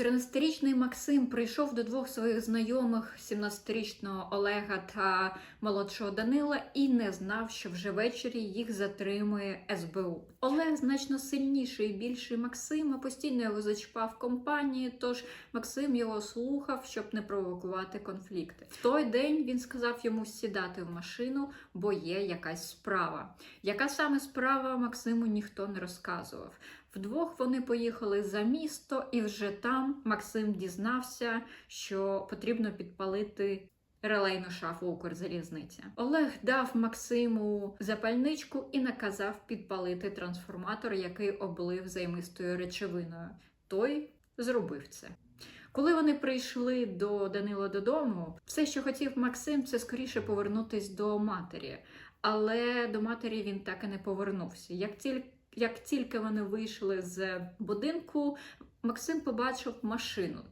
14-річний Максим прийшов до двох своїх знайомих, 17-річного Олега та молодшого Данила, і не знав, що вже ввечері їх затримує СБУ. Олег значно сильніший і більший Максима, постійно його зачіпав компанії, тож Максим його слухав, щоб не провокувати конфлікти. В той день він сказав йому сідати в машину, бо є якась справа. Яка саме справа Максиму ніхто не розказував. Вдвох вони поїхали за місто, і вже там Максим дізнався, що потрібно підпалити релейну шафу Укрзалізниці. Олег дав Максиму запальничку і наказав підпалити трансформатор, який облив займистою речовиною. Той зробив це. Коли вони прийшли до Данила додому, все, що хотів Максим, це скоріше повернутись до матері. Але до матері він так і не повернувся. Як тільки як тільки вони вийшли з будинку, Максим побачив машину,